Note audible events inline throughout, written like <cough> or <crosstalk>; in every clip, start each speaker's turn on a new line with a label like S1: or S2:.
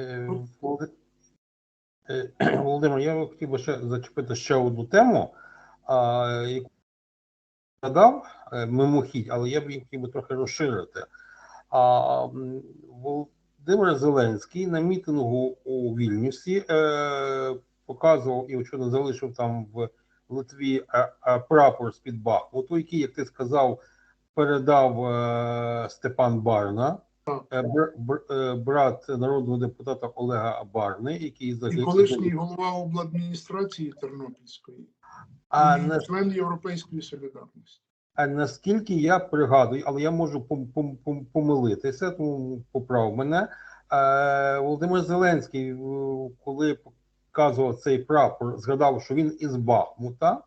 S1: Е, Е, <clears throat> Володимир, я хотів би ще зачепити ще одну тему, яку згадав е, мимохідь, але я б її хотів би трохи розширити. Володимир Зеленський на мітингу у Вільнюсі показував і очевидно залишив там в Литві прапор з-під Бахмуту, який, як ти сказав, передав Степан Барна.
S2: Так.
S1: Е, е, брат народного депутата Олега Барни, який
S2: І
S1: загинув.
S2: колишній голова обладміністрації Тернопільської,
S1: А,
S2: і
S1: на,
S2: член Європейської солідарності.
S1: а наскільки я пригадую, але я можу пом- пом- пом- помилитися, тому поправ мене. Е, Володимир Зеленський, коли показував цей прапор, згадав, що він із Бахмута,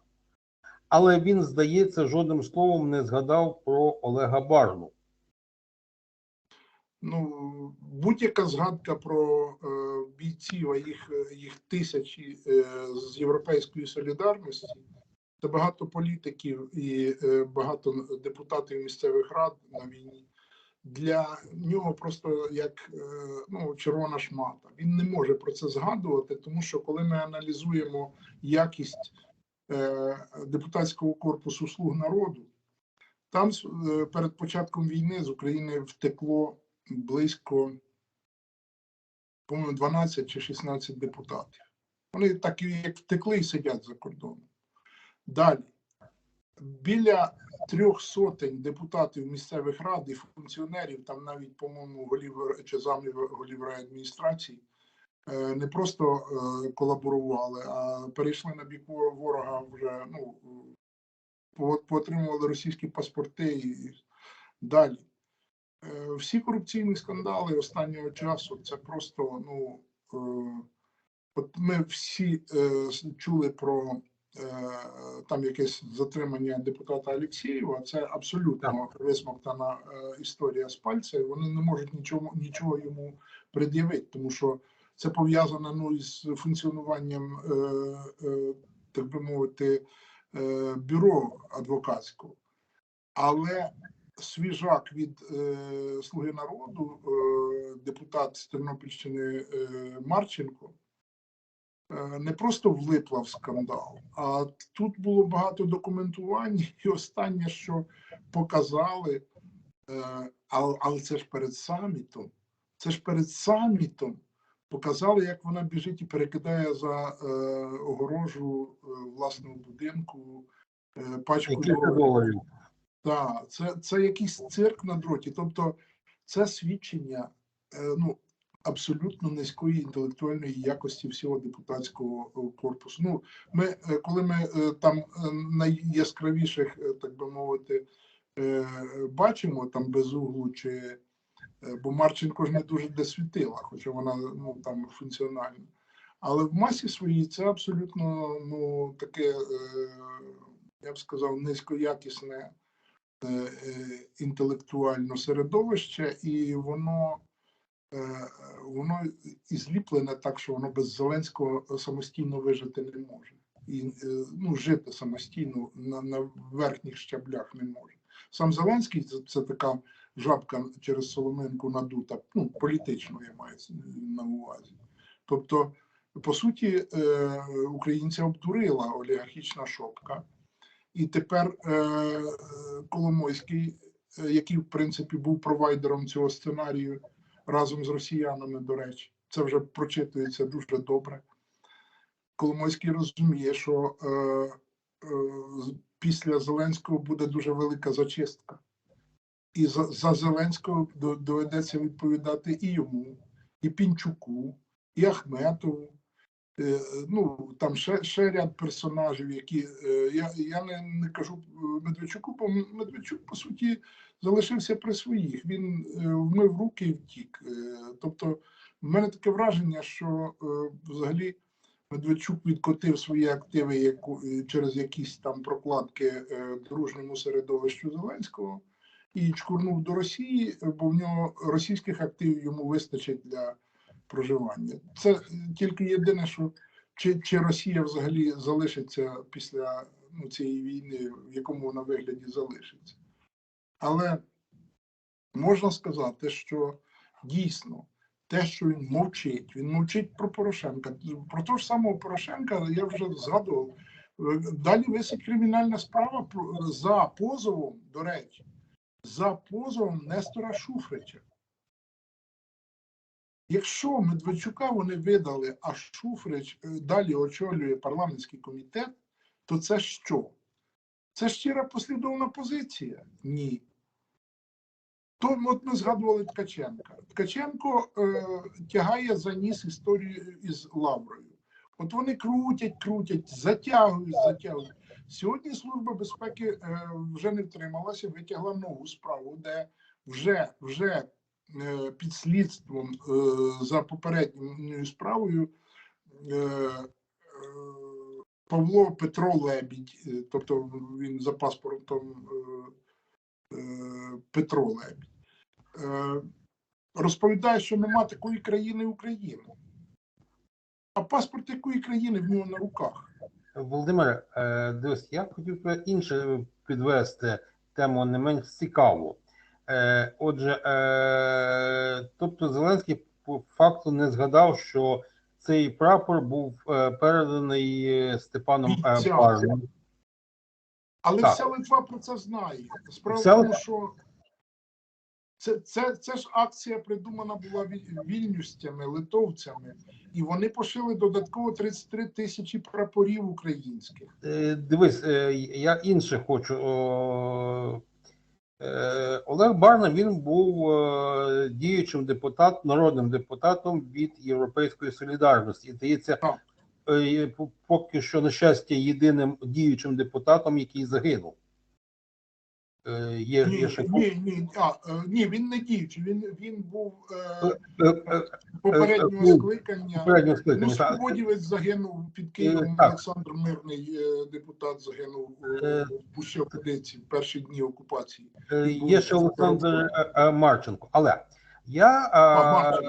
S1: але він, здається, жодним словом не згадав про Олега Барну.
S2: Ну, будь-яка згадка про е, бійців, а їх, їх тисячі е, з Європейської солідарності, це багато політиків і е, багато депутатів місцевих рад на війні. Для нього просто як е, ну, червона шмата. Він не може про це згадувати, тому що коли ми аналізуємо якість е, депутатського корпусу слуг народу, там е, перед початком війни з України втекло близько, по-моєму, 12 чи 16 депутатів. Вони так як втекли і сидять за кордоном. Далі. Біля трьох сотень депутатів місцевих рад і функціонерів, там навіть, по-моєму, голів чи замів голів адміністрації, е, не просто е, колаборували, а перейшли на бік ворога вже ну, поотримували російські паспорти і далі. Е, Всі корупційні скандали останнього часу це просто, ну е, от ми всі е, чули про там якесь затримання депутата Алєксєєва. Це абсолютно висмоктана історія з пальця. і Вони не можуть нічого, нічого йому пред'явити, тому що це пов'язано ну, із функціонуванням, так би мовити, бюро адвокатського. Але свіжак від е, Слуги народу, е, депутат з Тернопільщини е, Марченко, е, не просто влипла в скандал, а тут було багато документувань, <laughs> і останнє, що показали, е, але, але це ж перед самітом. Це ж перед самітом показали, як вона біжить і перекидає за е, огорожу е, власного будинку е, пачку доларів. Так, це, це якийсь цирк на дроті. Тобто, це свідчення е, ну, абсолютно низької інтелектуальної якості всього депутатського е, корпусу. Ну, ми, е, коли ми там найяскравіших, так би мовити, бачимо там безуглу чи. Бо Марченко ж не дуже де світила, хоча вона ну, там функціональна. Але в масі своїй це абсолютно ну, таке, я б сказав, низькоякісне інтелектуальне середовище, і воно, е, воно і зліплене так, що воно без Зеленського самостійно вижити не може. І е, ну, жити самостійно на, на верхніх щаблях не може. Сам Зеленський це, це така жабка через соломинку надута, ну, політично я маю на увазі. Тобто, по суті, е, українця обдурила олігархічна шопка. І тепер е, е, Коломойський, е, який в принципі був провайдером цього сценарію разом з росіянами, до речі, це вже прочитується дуже добре. Коломойський розуміє, що е, е, після Зеленського буде дуже велика зачистка. І за, за Зеленського доведеться відповідати і йому, і Пінчуку, і Ахметову. Е, ну там ще, ще ряд персонажів, які е, я, я не, не кажу Медведчуку, бо Медведчук по суті залишився при своїх. Він е, вмив руки і втік. Тобто, в мене таке враження, що взагалі Медведчук відкотив свої активи яку, через якісь там прокладки дружньому середовищу Зеленського і чкурнув до Росії, бо в нього російських активів йому вистачить для проживання. Це тільки єдине, що чи, чи Росія взагалі залишиться після ну, цієї війни, в якому вона вигляді залишиться. Але можна сказати, що дійсно те, що він мовчить. Він мовчить про Порошенка. Про того ж самого Порошенка я вже згадував. Далі висить кримінальна справа за позовом, до речі, за позовом Нестора Шуфрича. Якщо Медведчука вони видали, а Шуфрич е, далі очолює парламентський комітет, то це що? Це щира послідовна позиція? Ні. То от ми згадували Ткаченка. Ткаченко е, тягає за ніс історію із Лаврою. От вони крутять, крутять, затягують, затягують. Сьогодні Служба безпеки е, вже не втрималася, витягла нову справу, де вже, вже під слідством е, за попередньою справою е, е, Павло Петро Лебідь, е, тобто він за паспортом е, е, Петро Лебідь, е, розповідає, що нема такої країни України. А паспорт якої країни в нього на руках?
S1: Володимире, е, дивись, я хотів інше підвести тему не менш цікаву. Е, Отже, е, тобто Зеленський по факту не згадав, що цей прапор був е, переданий Степаном е,
S2: Бійцям. Але
S1: Так.
S2: вся Литва про це знає. Справа
S1: Вся
S2: в тому, що це, це, це ж акція придумана була віль- вільнюстями, литовцями, і вони пошили додатково 33 тисячі прапорів українських.
S1: Е, Дивись, е, я інше хочу. Е, Олег Барна він був е, діючим депутатом, народним депутатом від Європейської солідарності. І здається, е, по- поки що, на щастя, єдиним діючим депутатом, який загинув. Е, Є,
S2: Ні,
S1: є ще
S2: ні, ні, а, е, ні, він не діючий. Він, він був е, попереднього скликання.
S1: попереднього
S2: Ну,
S1: скликання. так.
S2: Свободівець загинув під Києвом.
S1: так.
S2: Олександр Мирний, депутат, загинув у Пущавниці в перші дні окупації.
S1: Є ще Олександр Марченко. Але я
S2: А.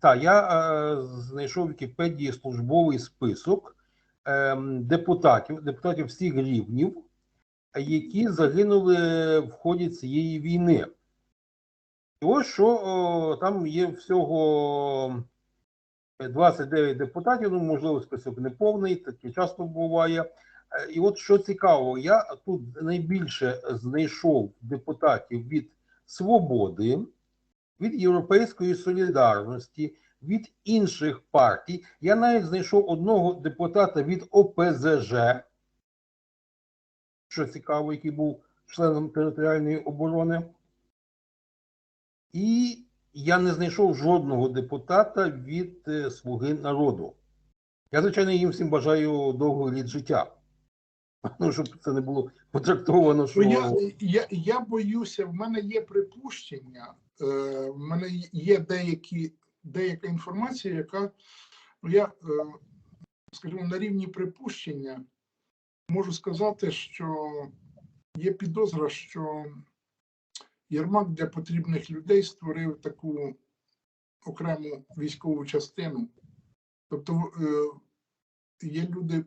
S2: Так,
S1: я знайшов в Вікіпедії службовий список ем, депутатів, депутатів всіх рівнів, які загинули в ході цієї війни. І ось що о, там є всього 29 депутатів, ну, можливо, список не повний, таке часто буває. Е, І от що цікаво, я тут найбільше знайшов депутатів від Свободи, від Європейської солідарності, від інших партій. Я навіть знайшов одного депутата від ОПЗЖ, що цікаво, який був членом територіальної оборони. І я не знайшов жодного депутата від е, Слуги народу. Я, звичайно, їм всім бажаю довгих літ життя. <laughs> Ну, щоб це не було потрактовано, що.
S2: Ну, я, я, я боюся, в мене є припущення, е, в мене є деякі, деяка інформація, яка ну, я, е, скажімо, на рівні припущення можу сказати, що є підозра, що Єрмак для потрібних людей створив таку окрему військову частину. Тобто е, є люди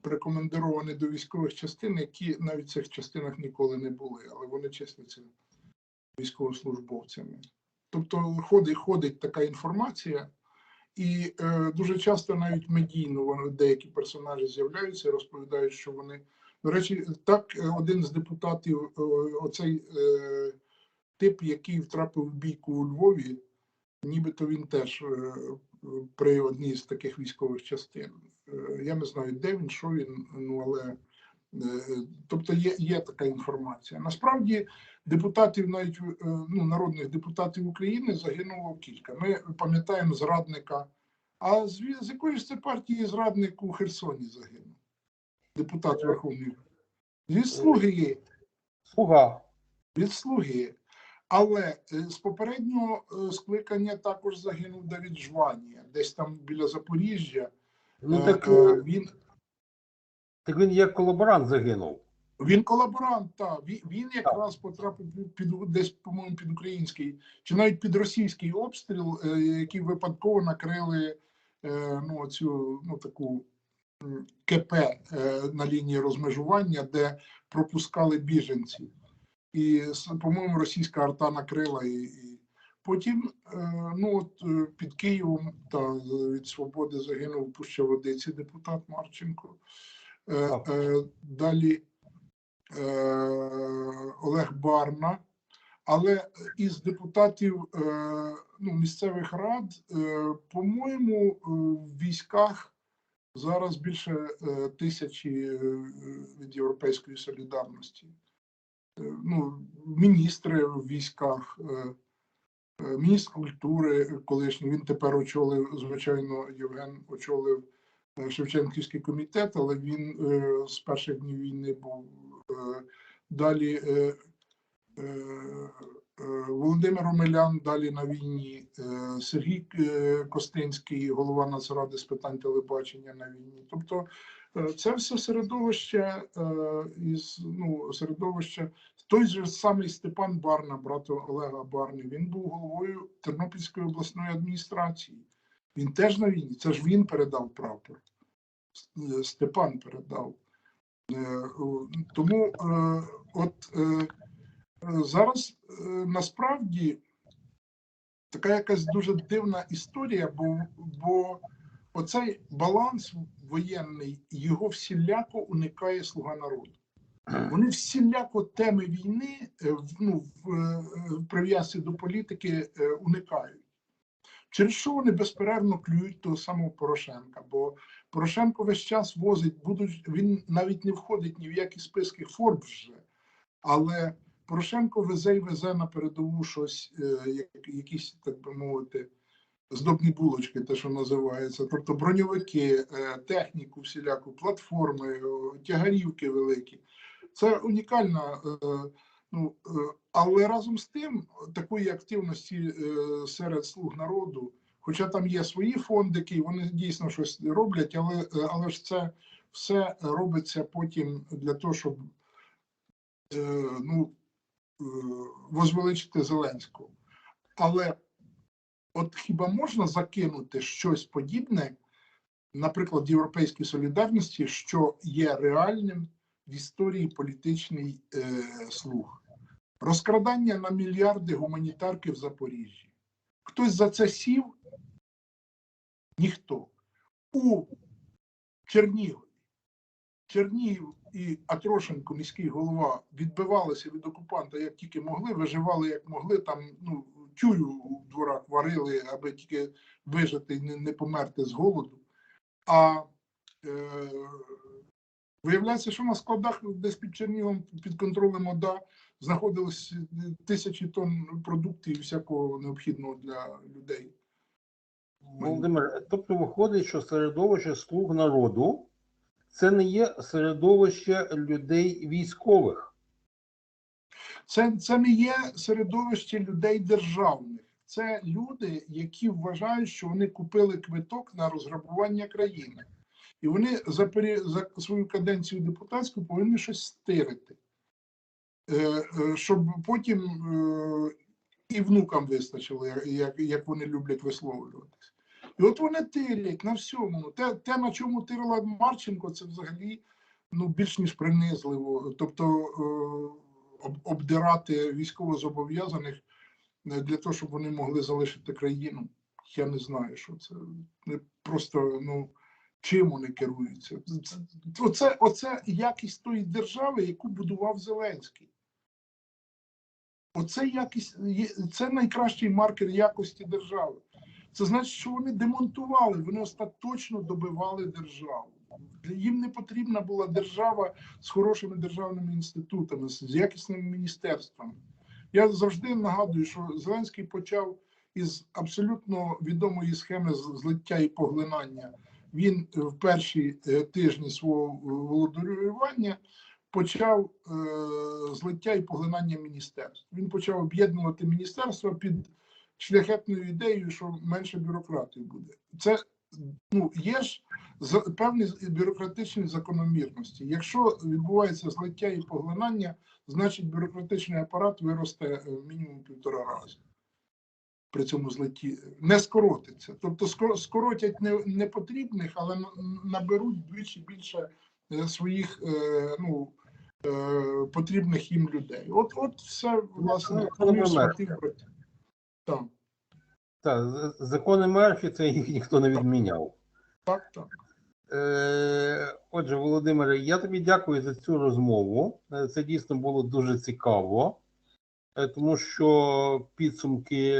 S2: прикомендовані до військових частин, які навіть в цих частинах ніколи не були, але вони числяться військовослужбовцями. Тобто ходить, ходить така інформація, і е, дуже часто навіть медійно вони, деякі персонажі з'являються і розповідають, що вони. До речі, так е, один з депутатів, е, оцей е, тип, який втрапив в бійку у Львові, нібито він теж е, при одній з таких військових частин. Е, Я не знаю, де він, що він, ну але е, тобто є, є така інформація. Насправді депутатів, навіть е, ну, народних депутатів України загинуло кілька. Ми пам'ятаємо зрадника. А з, з якої ж це партії зрадник у Херсоні загинув? Депутат Верховної Від слуги є
S1: Слуга.
S2: від слуги. Але е, з попереднього е, скликання також загинув Давід Жванія, десь там біля Запоріжжя.
S1: Ну
S2: Е,
S1: так,
S2: е,
S1: е,
S2: Він
S1: так він як колаборант загинув.
S2: Він колаборант, так. Він, він якраз потрапив під, десь, по-моєму, під український чи навіть під російський обстріл, е, який випадково накрили е, ну, цю ну, таку КП е, на лінії розмежування, де пропускали біженців. І, по-моєму, російська арта накрила і. і Потім, ну от під Києвом та від свободи загинув Пущаводиці депутат Марченко.
S1: Так.
S2: Далі Олег Барна. Але із депутатів е, ну, місцевих рад, е, по-моєму, е, в військах зараз більше е, тисячі е, від Європейської солідарності. Е, Ну, міністри в військах, е, е, міністр культури колишній, він тепер очолив, звичайно, Євген очолив е, Шевченківський комітет, але він е, з перших днів війни був е, далі. е, е, е, Володимир Омелян далі на війні, е, Сергій е, Костинський, голова Нацради з питань телебачення на війні. Тобто е, це все середовище е, із ну, середовище. Той же самий Степан Барна, брат Олега Барни, він був головою Тернопільської обласної адміністрації. Він теж на війні. Це ж він передав прапор. Е, Степан передав. Е, Тому е, от е, зараз насправді така якась дуже дивна історія, бо, бо оцей баланс воєнний його всіляко уникає слуга народу. Вони всіляко теми війни ну, в, прив'язці до політики уникають. Через що вони безперервно клюють того самого Порошенка? Бо Порошенко весь час возить, будуть, він навіть не входить ні в які списки Форбс вже, але Порошенко везе і везе на передову щось, е, як- якісь, так би мовити, здобні булочки, те, що називається, тобто броньовики, е, техніку, всіляку, платформи, тягарівки великі. Це унікальна. е, Ну, але разом з тим, такої активності серед слуг народу, хоча там є свої фондики, вони дійсно щось роблять, але, е, але ж це все робиться потім для того, щоб е, ну, е, возвеличити Зеленського. Але от хіба можна закинути щось подібне, наприклад, Європейській солідарності, що є реальним в історії політичний е, слуг? Розкрадання на мільярди гуманітарки в Запоріжжі. Хтось за це сів? Ніхто. У Чернігові. Чернігів і Атрошенко, міський голова, відбивалися від окупанта як тільки могли, виживали як могли, там ну, тюю у дворах варили, аби тільки вижити і не, не померти з голоду. А е, виявляється, що на складах десь під Чернігом, під контролем ОДА, знаходились тисячі тонн продуктів і всякого необхідного для людей.
S1: Володимир, тобто виходить, що середовище слуг народу це не є середовище людей військових.
S2: Це, це не є середовище людей державних. Це люди, які вважають, що вони купили квиток на розграбування країни. І вони за, пері- за свою каденцію депутатську повинні щось стирити, е, е, щоб потім е, і внукам вистачило, як- вони люблять висловлюватися. І от вони тирять на всьому. Те, те, на чому тирила Марченко, це взагалі ну, більш ніж принизливо. Тобто е, об, обдирати військовозобов'язаних для того, щоб вони могли залишити країну. Я не знаю, що це. Просто ну, чим вони керуються. Оце, оце якість тої держави, яку будував Зеленський. Оце якість, це найкращий маркер якості держави. Це значить, що вони демонтували, вони остаточно добивали державу. Їм не потрібна була держава з хорошими державними інститутами, з якісними міністерствами. Я завжди нагадую, що Зеленський почав із абсолютно відомої схеми злиття і поглинання. Він е, в перші е, тижні свого е, володарювання почав злиття і поглинання міністерств. Він почав об'єднувати міністерства під шляхетною ідеєю, що менше бюрократів буде. Це ну є ж певні бюрократичні закономірності. Якщо відбувається злиття і поглинання, значить бюрократичний апарат виросте мінімум півтора рази. При цьому злитті не скоротиться. Тобто скоро- скоротять не, непотрібних, але на- наберуть вдвічі більше е, своїх е, ну, е, потрібних їм людей. От, от все власне братів. Так.
S1: Так, закони Мерфі це їх ніхто не відміняв.
S2: Так, так.
S1: Е, Отже, Володимире, я тобі дякую за цю розмову. Це дійсно було дуже цікаво, тому що підсумки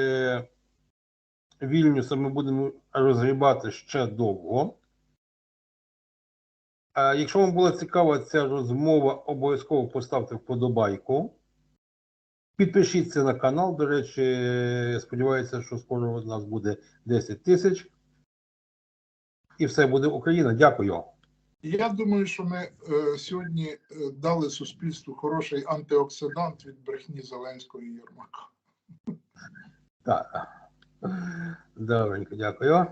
S1: Вільнюса ми будемо розгрібати ще довго. Якщо вам була цікава ця розмова, обов'язково поставте вподобайку. Підпишіться на канал. До речі, сподіваюся, що скоро у нас буде 10 тисяч. І все буде Україна. Дякую.
S2: Я думаю, що ми е, сьогодні е, дали суспільству хороший антиоксидант від брехні Зеленського і Єрмака.
S1: Так. Добренько, дякую.